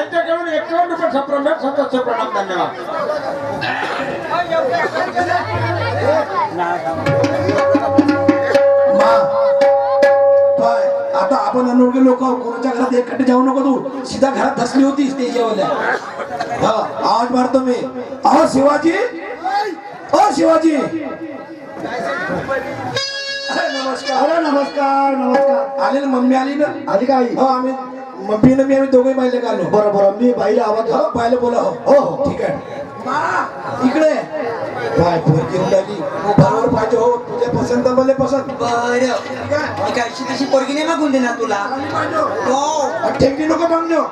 यांच्याकडून एकावन्न रुपये सप्रमेट सततचे प्रणाम धन्यवाद. आता आपण अनोळखी लोक कोणाच्या घरात एकटे जाऊ नको तू. सीधा घरात धसली होती स्टेज जेवल्या हा आवाज मारतो मी. अहो शिवाजी? अ शिवाजी! अरे नमस्कार. अरे नमस्कार नमस्कार. आले ना मम्मी आली ना? आली का आई? हो आम्ही मम्मी ना मी आम्ही दोघे का आलो बरं बरं. मी बाईला आवाज हो पाहिलं बोला हो हो हो ठीक आहे. मा इकडे. पाय पोरगी उडाली बरोबर पाहिजे हो. तुझे पसंत मला पसंत. बर. मी अशी तशी पोरगी नाही मागून देणार तुला? हो. ठेवली नको मागणं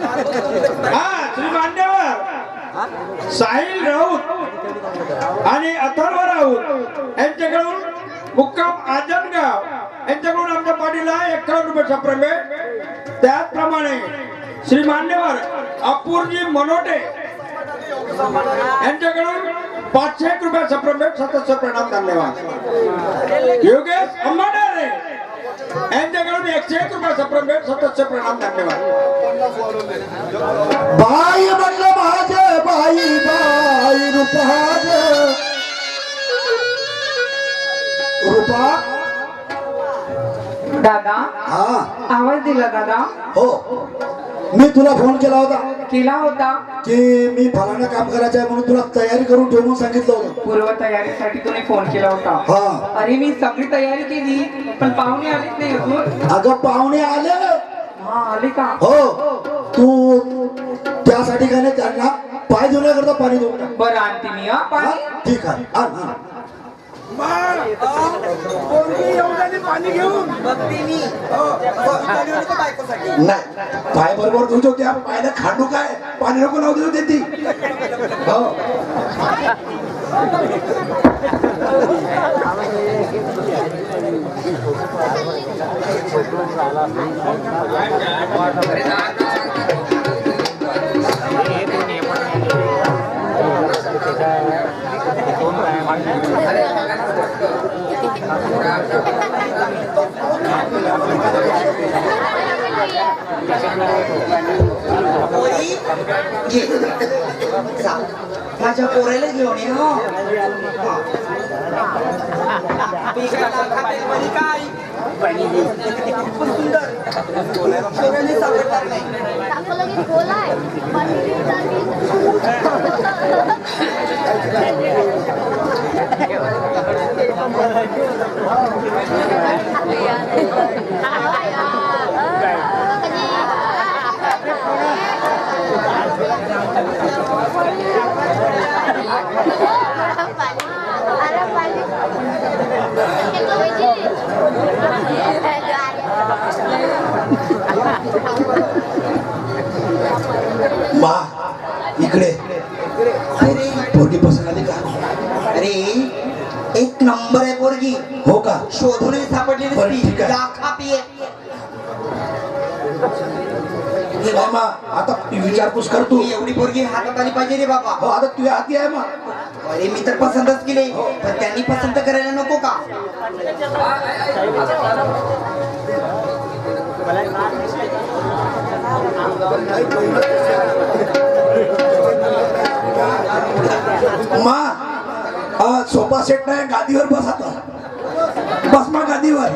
हा श्री मान्यवर साहिल राऊत आणि अथर्व राऊत यांच्याकडून मुक्काम आजनगाव यांच्याकडून आमच्या पाठीला करोड रुपये सप्रमेट त्याचप्रमाणे श्री मान्यवर अपूर्जी मनोटे यांच्याकडून पाचशे एक रुपये सप्रमेट सततचे प्रणाम धन्यवाद. योगेश अंबाडारे यांच्याकडून एकशे एक रुपये सप्रमेट सततचे प्रणाम धन्यवाद. बाई म्हणलं माझे बाई बाई रुपहाज रुपा? दादा हा. आवाज दिला दादा? हो. मी तुला फोन केला होता. केला होता? की मी फलाना काम करायचं आहे म्हणून तुला तयारी करून ठेव म्हणून सांगितलं होतं. पूर्व तयारीसाठी तुम्ही फोन केला होता. हा. अरे मी सगळी तयारी केली पण पाहुणे आलेच नाही अजून. अगं पाहुणे आले. हा आले का? हो. तू त्यासाठी काय नाही त्यांना पाय धुण्याकरता पाणी देऊ नका. बरं आणते मी हा हा? पाणी ठीक आहे. आण, आण. पाणी घेऊन. नाही पाय बरोबर तुझ्या त्या पायला खांडू काय? पाणी नको लावू देऊ देती. हो. पोरी घे जा. माझ्या पोराला घेऊन ये हो हा. काय सुंदर सापडणार नाही आपलं की बोलाय मा इकडे. पोरगी पसंत आली का? अरे एक नंबर आहे पोरगी. हो का? शोधूनही सापडली नसती. लाखा पिये हे मा आता विचारपूस कर तू. ही एवढी पोरगी हातात आली पाहिजे रे बाबा. हो आता तुझ्या हाती आहे मा अरे मी तर पसंतच केले पण त्यांनी पसंत करायला नको का? मा हा, सोफा सेट नाही गादीवर बस आता. बस मा गादीवर.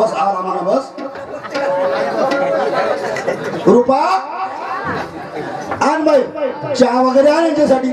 आरामानं बस आरामानं बस रूपा आण बाई चहा वगैरे आण यांच्यासाठी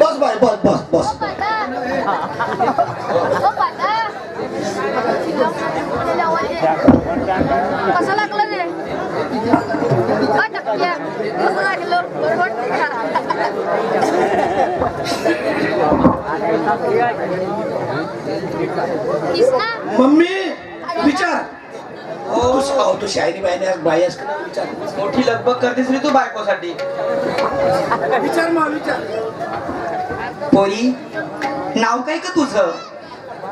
बस बाई बस बस बस कसं लागलं रे घ्या कसं लागलं बरं वाटतं का किसना मम्मी विचार. तू अहो, तू शायरी बाईने आज बाई का नाही? विचार मोठी लगबग करतेस रे तू बायकोसाठी. विचार मा विचार. पोरी नाव काय का तुझं?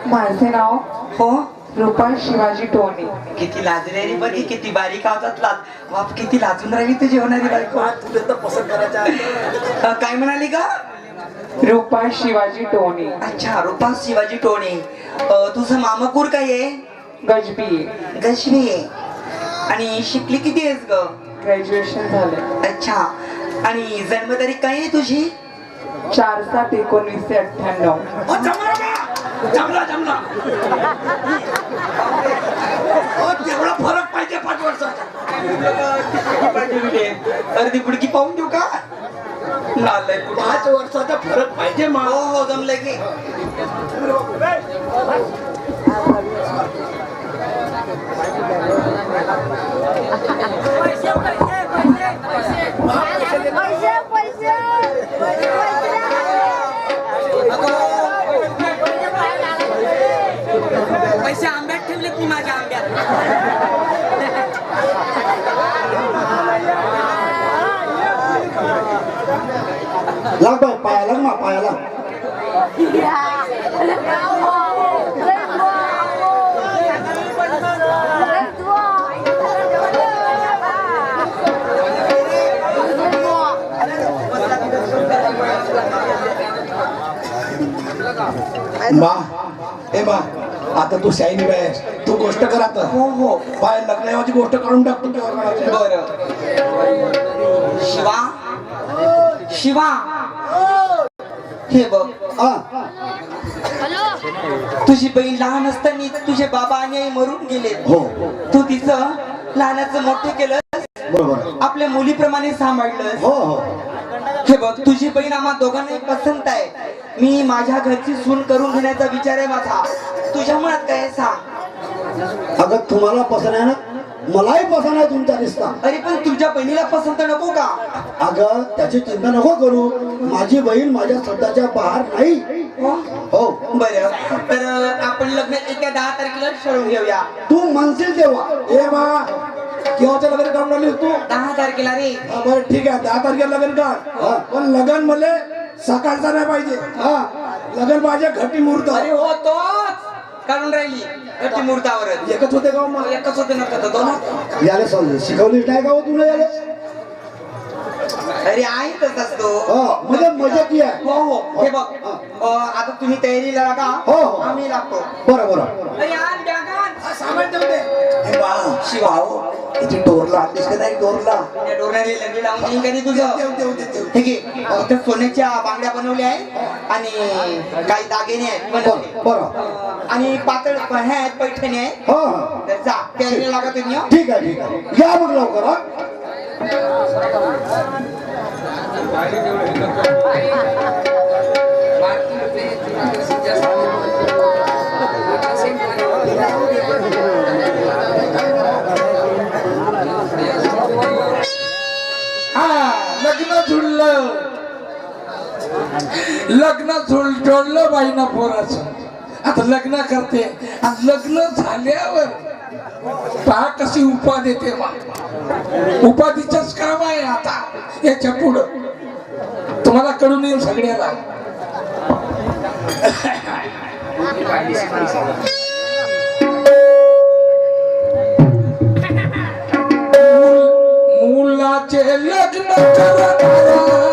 माझे नाव हो? रूपा शिवाजी टोनी. किती लाजलेली बघी किती बारीक आवाजात लाज. बाप किती लाजून राहिली तुझी होणारी बायको. तुला तर पसंत करायचा काय म्हणाली का रूपा शिवाजी टोनी. अच्छा रुपा शिवाजी अ, तुझं मामाकूर काय आहे? गजबी. गशमी आहे आणि शिकली किती आहेस ग? ग्रॅज्युएशन झाले अच्छा. आणि जन्मतारीख काय आहे तुझी? चार सात एकोणीसशे अठ्ठ्याण्णव. जमला. जमला. तेवढा फरक पाहिजे पाच वर्षाचा. अर्धी बुडकी पाहून देऊ का. पाच वर्षाचा फरक पाहिजे मा हो जमलं की. पैसे पैसे पैसे. आंब्यात ठेवलेत मी माझ्या आंब्यात लाग बाय पायाला मा पायाला मा ए मा आता तू शायनी बाई आहेस तू गोष्ट कर आता. हो हो. बाय लग्नाऐवजी गोष्ट काढून टाक तू तेव्हा काढायची. बर. शिवा. शिवा. हे बघ. हा. हॅलो. तुझी बहीण लहान असताना तुझे बाबा आणि आई मरून गेले. हो. तू तिचं लहानाचं मोठे केलं बरोबर. आपल्या मुलीप्रमाणे सांभाळलं हो हो. हे बघ तुझी बहीण आम्हा दोघांनाही पसंत आहे. मी माझ्या घरची सून करून घेण्याचा विचार आहे माझा. तुझ्या मनात काय आहे सांग. अगं तुम्हाला पसंत आहे ना? मलाही पसंत आहे तुमचा रिश्ता अरे पण तुझ्या बहिणीला पसंत नको का? अगं त्याची चिंता नको करू. माझी बहीण माझ्या सध्याच्या बाहेर नाही. हो? बरं. तर आपण लग्न एका दहा तारखेला ठरवून घेऊया. तू म्हणशील तेव्हा. ए मा. केव्हाच्या लग्न काढून तू? दहा तारखेला रे. हा, बरं ठीक आहे. दहा तारखेला लग्न काढ हा. पण लग्न मले सकाळचा नाही पाहिजे. हा लग्न पाहिजे घटी मुहूर्त. अरे हो तोच. काढून राहिली गट्टी मुहूर्तावरच. एकच होते का हो मग? एकच होते नका तर दोन याला समज शिकवलीच नाही का हो तुला याला? अरे आहे तसाच तो. हो म्हणजे मजा ती आहे. हो हो. हे बघ अ, आता तुम्ही तयारीला लागा. हो, हो. आम्ही लागतो. बरं बरं. अरे आण बॅगात. सामान ठेवते. शिवा हो. याची डोरला आणलीस का नाही डोरला. त्या डोरणाने लग्न लावून देईन का नाही तुझं? देव देव देव देव ठीक आहे सोन्याच्या बांगड्या बनवल्या आहेत आणि काही दागिने आहेत. बनवले बरं बरं. आणि पातळ ह्या आहेत पैठणी आहेत. हो हो. तर जा तयारीला लागा तुम्ही हं. ठीक आहे ठीक आहे. या मग लवकर हा. हा लग्न जुळ जोडलं बाईना पोराचं. आता लग्न करते. आणि लग्न झाल्यावर पहा कशी उपा देते मग उपाधीचंच काम आहे आता. याच्या पुढं. तुम्हाला कळून येईल सगळ्याला. मुलाचे लग्न करणारा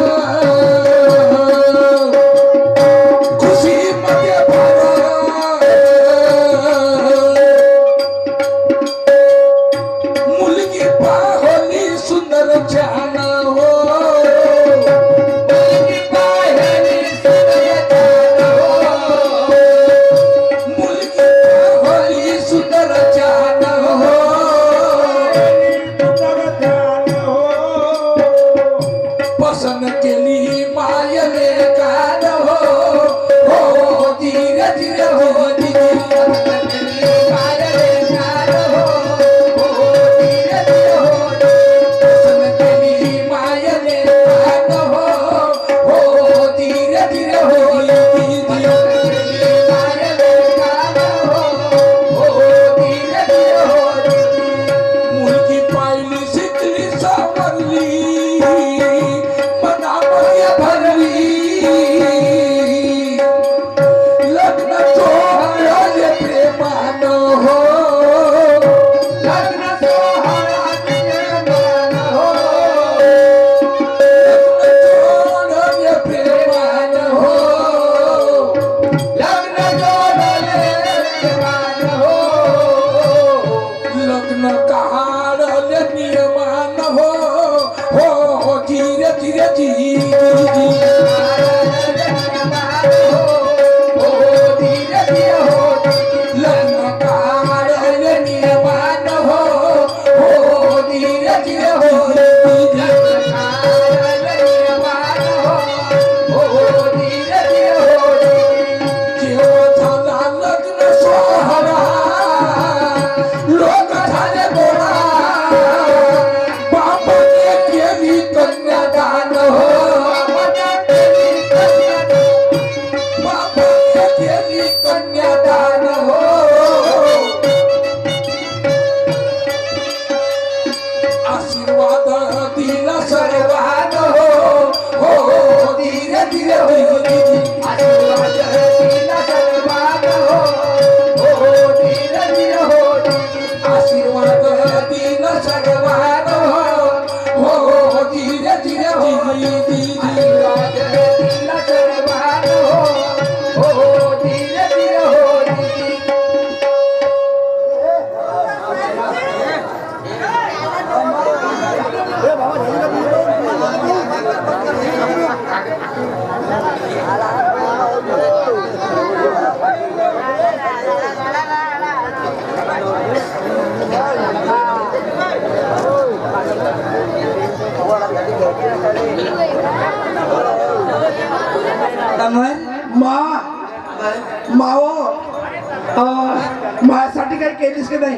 कमल मा मावो अं, माझ्यासाठी काही केलीस की नाही?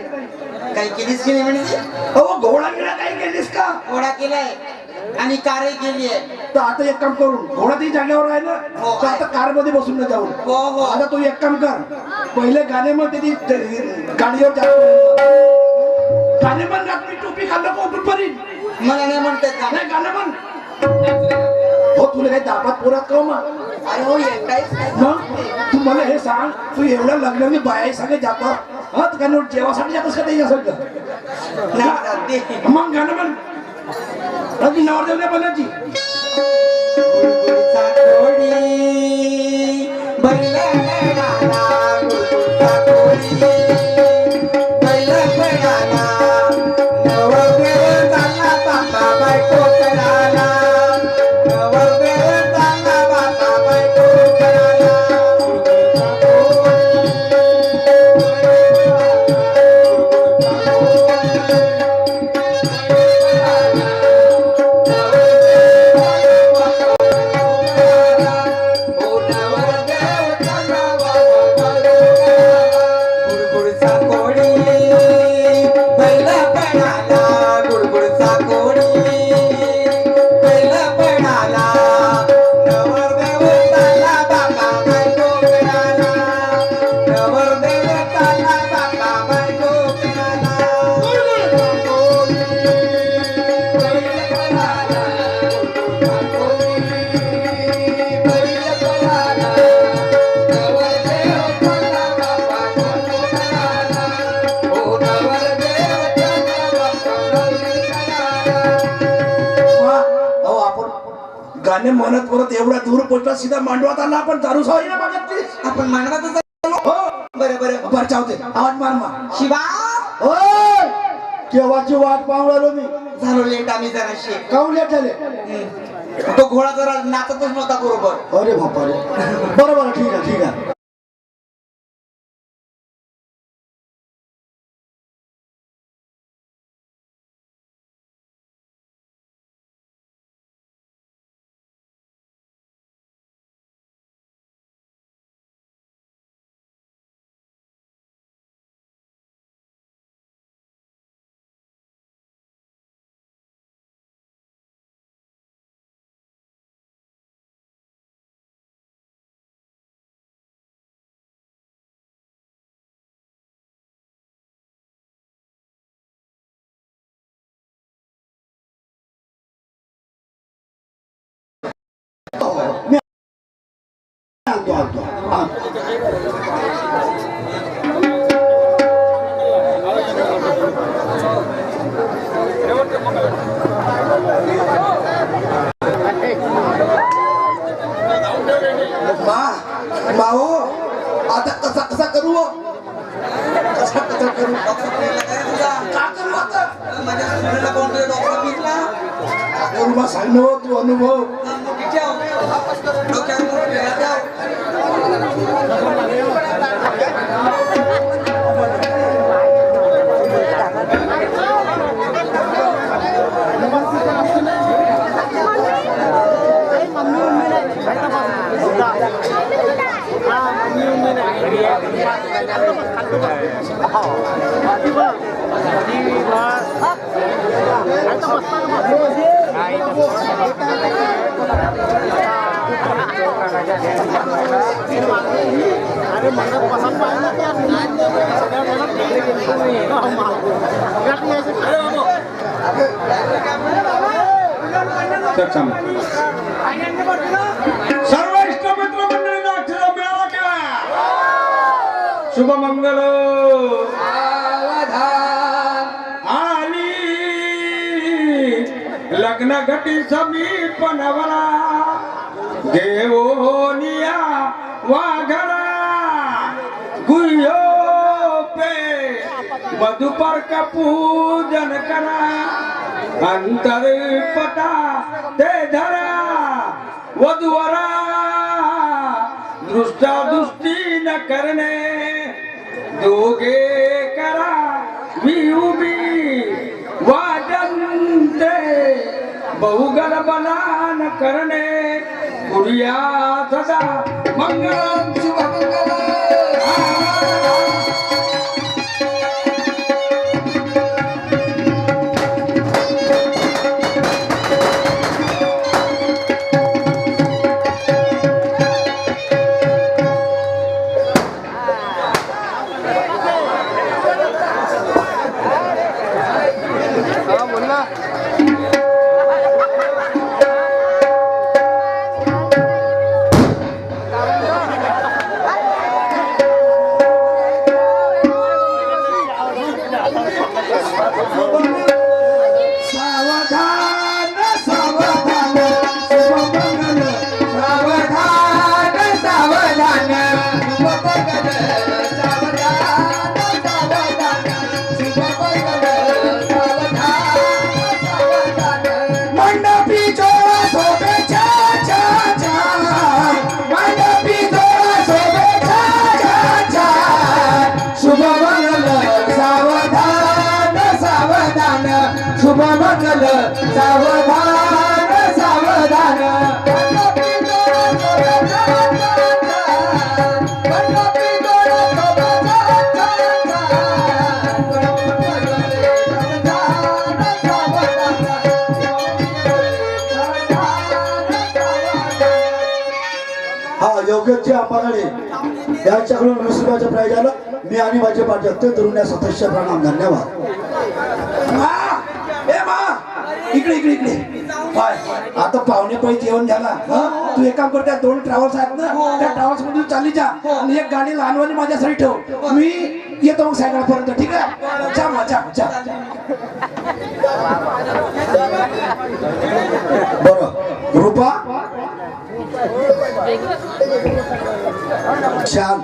काही केलीस की नाही म्हणजे? अहो घोडा गिडा काही केलीस का? घोडा केलाय आणि कारही केली आहे. तर आता एक काम करून घोडा ती जागेवर आहे ना हो. तर आता कारमध्ये बसून न जाऊन. हो, हो. आता तू एक काम कर पहिले गाणे मग ते गाडीवर गाणे पण गात मी टोपी खाल्लं का उठून परीन मला नाही म्हणतात का नाही गाणं म्हण. हो तुला काही दापात पोरात का हो मग मग तू मला हे सांग तू एवढ्या लग्नाने बाया सांगे जातो हा तू काय जेवासाठी जातोस का? त्याच्या सगळं मग गाणं म्हण. रवी नवरदेव नाही बनायची आपण दारू ना मागतली आपण मानवातच. हो. बरं बरं. बरं चावते आवाज मार मा शिवा. ओय! केव्हाची वाट पाहून मी? झालो लेट आम्ही जराशी काऊन लेट झाले. तो घोडा जरा नाचतच नव्हता बरोबर. आणतो आणतो आणतो. मा माओ आता कसा कसा करू हो? कसा कसा करू का करू आता माझ्या సర్వైష్ట మిత్ర మండలి అక్షర మేళక శుభమంగళం लग्न घटी समीप नवरा देवोनिया हो वाघरा गुयो पे मधुपर का पूजन करा. अंतर पटा ते धरा वधुवरा. दृष्टा दृष्टी न करणे दोघे करा. मी उभी वाजंते बहुगल बलान करणे. पुरिया सदा मंगल शुभमंगल योग्यचे आंबाकडे यांच्याकडून नशिबाचं प्राईज मी आणि माझे पाठी अत्यंत या सदस्य प्रणाम धन्यवाद. मा! ए मा! इकडे इकडे इकडे. पाय. आता पाहुणे पै जेवण झाला तू एक काम कर त्या दोन ट्रॅव्हल्स आहेत ना त्या ट्रॅव्हल्स मधून चालली जा आणि एक गाडी लहानवानी माझ्यासाठी ठेव. मी येतो मग सायकलपर्यंत ठीक आहे? जा मग जा. बर. रुपा? छान.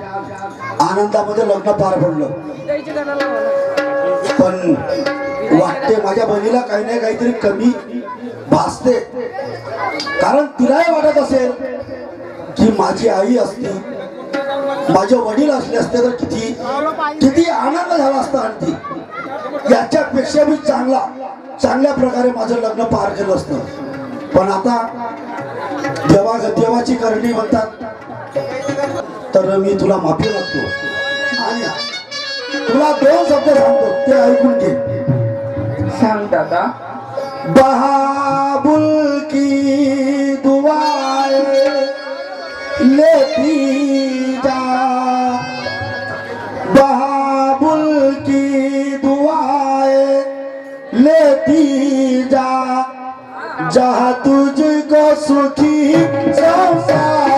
आनंदामध्ये लग्न पार पडलं. पण वाटते माझ्या बहिणीला काही नाही काहीतरी कमी भासते. कारण तिलाही वाटत असेल की माझी आई असती माझे वडील असले असते तर किती किती आनंद झाला असता आणखी. याच्यापेक्षा मी चांगला चांगल्या प्रकारे माझं लग्न पार केलं असतं. पण आता देवा देवाची करणी म्हणतात तर मी तुला माफी मागतो आणि तुला दोन शब्द सांगतो ते ऐकून घे सांग दादा बहाबुल की दुआएं लेती जा बहाबुल की दुआएं लेती जा जहाँ तुझको सुखी संसार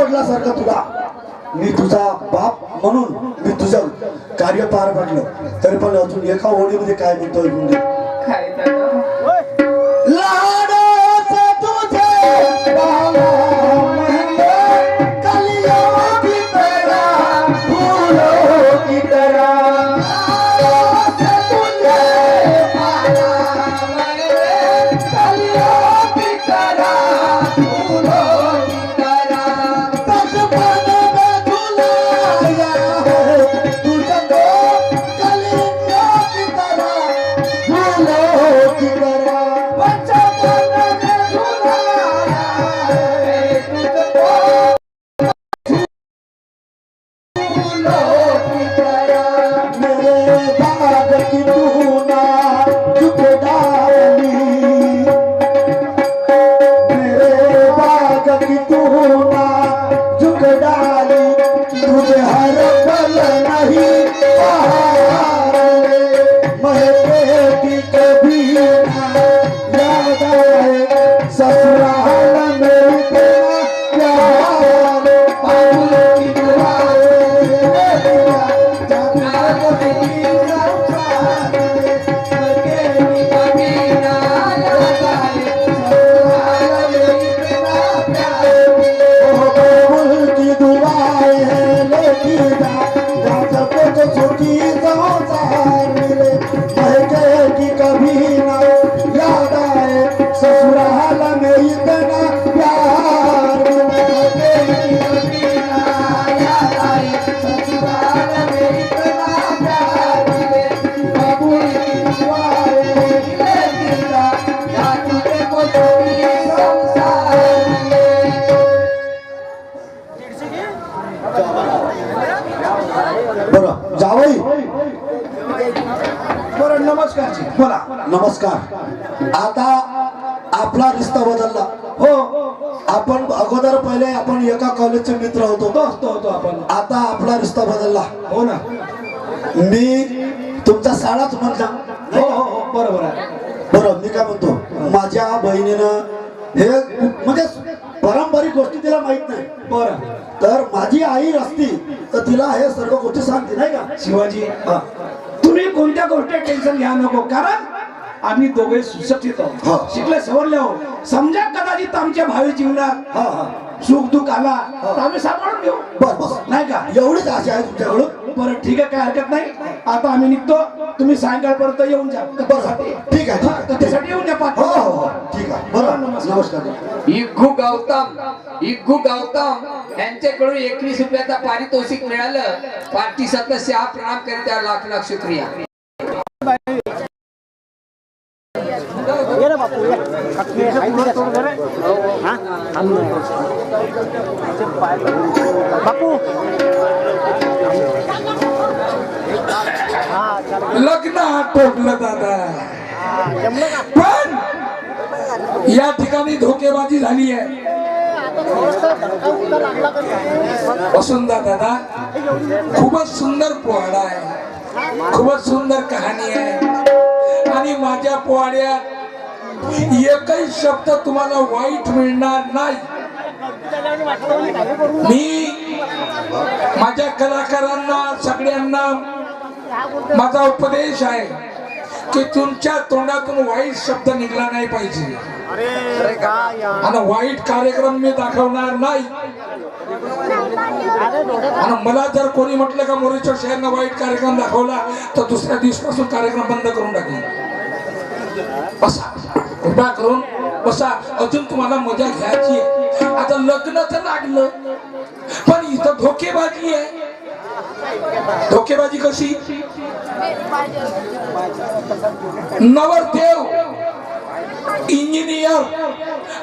वडिलासारखा तुला. मी तुझा बाप म्हणून मी तुझं कार्य पार पाडलं तरी पण अजून एका ओळीमध्ये काय म्हणतोय की नमस्कार. आता आपला रिश्ता बदलला. हो आपण अगोदर पहिले आपण एका कॉलेजचे मित्र होतो. होतो आपण. आता आपला रिश्ता बदलला. हो ना. मी तुमचा साडाच म्हणला हो हो हो बरोबर आहे. बरं मी काय म्हणतो? माझ्या बहिणीनं हे म्हणजे पारंपरिक गोष्टी तिला माहीत नाही. बरं. तर माझी आई असती तर तिला हे सर्व गोष्टी सांगते नाही का? शिवाजी तुम्ही कोणत्या गोष्टी टेन्शन घ्या नको. कारण आम्ही दोघे सुशिक्षित हा. आहोत शिकले सवरले आहोत. समजा कदाचित आमच्या भावी जीवनात हा हा. सुख दुःख आला तर आम्ही सांभाळून घेऊ. बस बस नाही का? एवढीच आशा आहे तुमच्याकडून? बरं ठीक आहे काय हरकत नाही. आता आम्ही निघतो. तुम्ही सायंकाळपर्यंत येऊन जा. कथेसाठी ठीक आहे ठीक आहे. कथेसाठी येऊन जा पाच हो हो हो. ठीक आहे. बरं. नमस्कार. इग्गू गौतम इग्गू गौतम यांच्याकडून एकवीस रुपयाचा पारितोषिक मिळालं. पार्टी सदस्य हा प्रणाम करीत आहे. लाख लाख शुक्रिया. लग्न आटोपलं दादा. पण या ठिकाणी धोकेबाजी झाली आहे. वसुंधा दादा खूपच सुंदर पोवाडा आहे. खूपच सुंदर कहाणी आहे. आणि माझ्या पोवाड्यात एकही शब्द तुम्हाला वाईट मिळणार नाही. मी माझ्या कलाकारांना सगळ्यांना माझा उपदेश आहे. की तुमच्या तोंडातून वाईट शब्द निघला नाही पाहिजे. आणि वाईट कार्यक्रम मी दाखवणार नाही. आणि मला जर कोणी म्हटलं का मोरेश्वर शहरनं वाईट कार्यक्रम दाखवला तर दुसऱ्या दिवसापासून कार्यक्रम बंद करून टाकेल बसा. कृपा करून बसा. अजून तुम्हाला मजा घ्यायची आहे. आता लग्न तर लागलं पण इथं धोकेबाजी आहे. धोकेबाजी कशी? नवरदेव इंजिनियर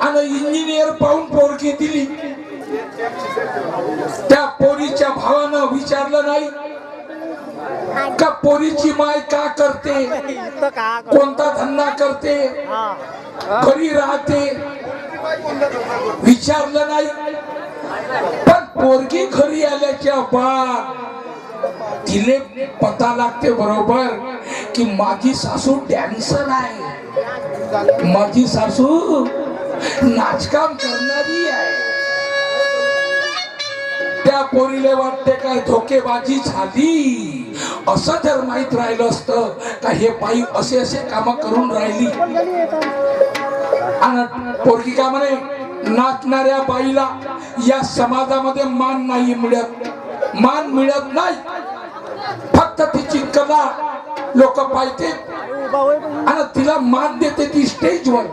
आणि इंजिनियर पाहून पोरकी दिली. त्या पोरीच्या भावानं विचारलं नाही का पोरीची माय का करते? कोणता धंदा करते? घरी राहते? विचारलं नाही. पण पोरगी घरी आल्याच्या बाद तिले पता लागते बरोबर की माझी सासू डॅन्सर आहे. माझी सासू नाचकाम करणारी आहे. त्या पोरीले वाटते काय धोकेबाजी झाली? असं जर माहीत राहिलं असतं का हे बाई असे असे काम करून राहिली? आणि पोरगी का म्हणे नाचणाऱ्या बाईला या समाजामध्ये मान नाही मिळत. मान मिळत नाही. फक्त तिची कला लोक पाहिजे आणि तिला मान देते ती स्टेजवर